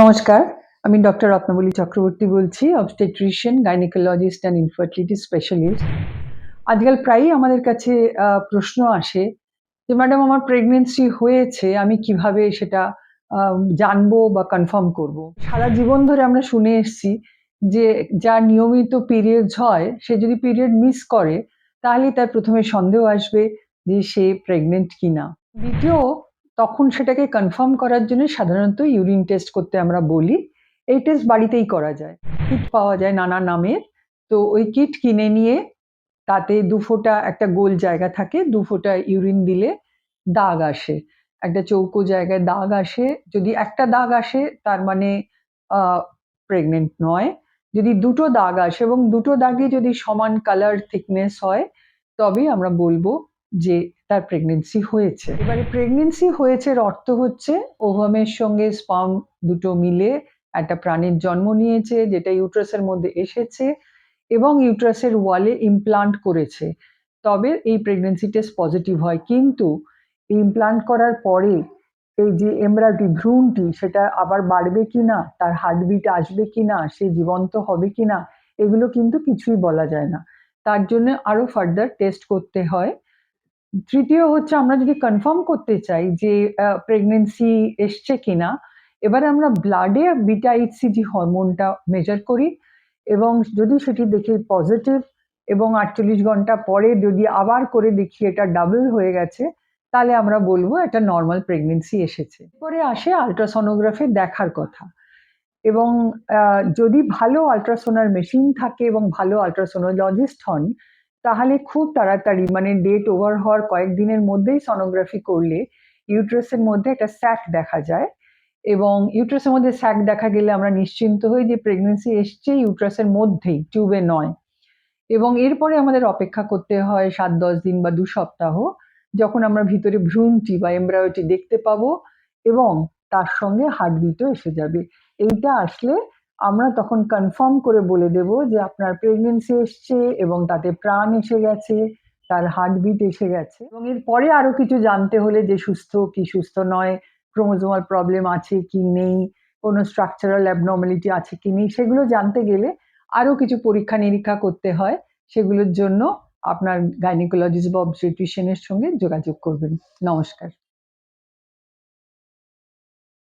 নমস্কার, আমি ডক্টর রত্নবলী চক্রবর্তী বলছি obstetrician gynaecologist and infertility specialist আজকাল প্রায়ই আমাদের কাছে প্রশ্ন আসে যে ম্যাডাম আমার প্রেগনেন্সি হয়েছে, আমি কীভাবে সেটা জানব বা কনফার্ম করব? সারা জীবন ধরে আমরা শুনে এসছি যে যার নিয়মিত পিরিয়ডস হয়, সে যদি পিরিয়ড মিস করে তাহলে তার প্রথমে সন্দেহ আসবে যে, সে প্রেগনেন্ট কিনা। দ্বিতীয় তখন সেটাকে কনফার্ম করার জন্য সাধারণত ইউরিন টেস্ট করতে আমরা বলি। এই টেস্ট বাড়িতেই করা যায়। কিট পাওয়া যায় নানা নামের। তো ওই কিট কিনে নিয়ে তাতে দু ফোঁটা একটা গোল জায়গা থাকে, দু ফোঁটা ইউরিন দিলে দাগ আসে। একটা চৌকো জায়গায় দাগ আসে। যদি একটা দাগ আসে, তার মানে প্রেগনেন্ট নয়। যদি দুটো দাগ আসে এবং দুটো দাগে যদি সমান কালার থিকনেস হয়, তবেই আমরা বলব যে তার প্রেগনেন্সি হয়েছে। এবারে প্রেগনেন্সি হয়েছে অর্থ হচ্ছে ওভামের সঙ্গে স্পাম দুটো মিলে একটা প্রাণীর জন্ম নিয়েছে, যেটা ইউট্রাসের মধ্যে এসেছে এবং ইউট্রাসের ওয়ালে ইমপ্লান্ট করেছে। তবে এই প্রেগনেন্সি টেস্ট পজিটিভ হয়, কিন্তু ইমপ্লান্ট করার পরে এই যে এমব্রায়োটি ভ্রূণটি সেটা আবার বাড়বে কি না তার হার্টবিট আসবে কি না সে জীবন্ত হবে কি না এগুলো কিন্তু কিছুই বলা যায় না। তার জন্য আরও ফার্দার টেস্ট করতে হয়। তৃতীয় হচ্ছে আমরা যদি কনফার্ম করতে চাই যে প্রেগনেন্সি এসছে কিনা, এবার আমরা ব্লাডে বিটা এইচসিজি হরমোনটা মেজার করি এবং যদি সেটি দেখি পজিটিভ এবং আটচল্লিশ ঘণ্টা পরে যদি আবার করে দেখি এটা ডাবল হয়ে গেছে, তাহলে আমরা বলব এটা নর্মাল প্রেগনেন্সি এসেছে। পরে আসে আলট্রাসোনোগ্রাফি দেখার কথা এবং যদি ভালো আলট্রাসোনার মেশিন থাকে এবং ভালো আলট্রাসোনোলজিস্ট হন তাহলে খুব তাড়াতাড়ি মানে ডেট ওভার হওয়ার কয়েকদিনের মধ্যেই সনোগ্রাফি করলে ইউট্রাসের মধ্যে একটা স্যাক দেখা যায় এবং ইউট্রাসের মধ্যে স্যাক দেখা গেলে আমরা নিশ্চিন্ত হই যে প্রেগনেন্সি এসছে ইউট্রাসের মধ্যেই টিউবে নয়। এবং এরপরে আমাদের অপেক্ষা করতে হয় সাত, দশ দিন বা দু সপ্তাহ, যখন আমরা ভিতরে ভ্রূণটি বা এমব্রায়োটি দেখতে পাবো এবং তার সঙ্গে হার্টবিটও এসে যাবে। এইটা আসলে আমরা তখন কনফার্ম করে বলে দেব যে আপনার প্রেগনেন্সি এসছে এবং তাতে প্রাণ এসে গেছে, তার হার্টবিট এসে গেছে। এবং এরপরে আরও কিছু জানতে হলে যে সুস্থ কি সুস্থ নয় ক্রোমোজোমাল প্রবলেম আছে কি নেই, কোনো স্ট্রাকচারাল অ্যাবনর্মালিটি আছে কি নেই, সেগুলো জানতে গেলে আরও কিছু পরীক্ষা নিরীক্ষা করতে হয়। সেগুলোর জন্য আপনার গাইনিকোলজিস্ট বা অবস্টেট্রিশিয়ানের সঙ্গে যোগাযোগ করবেন। নমস্কার।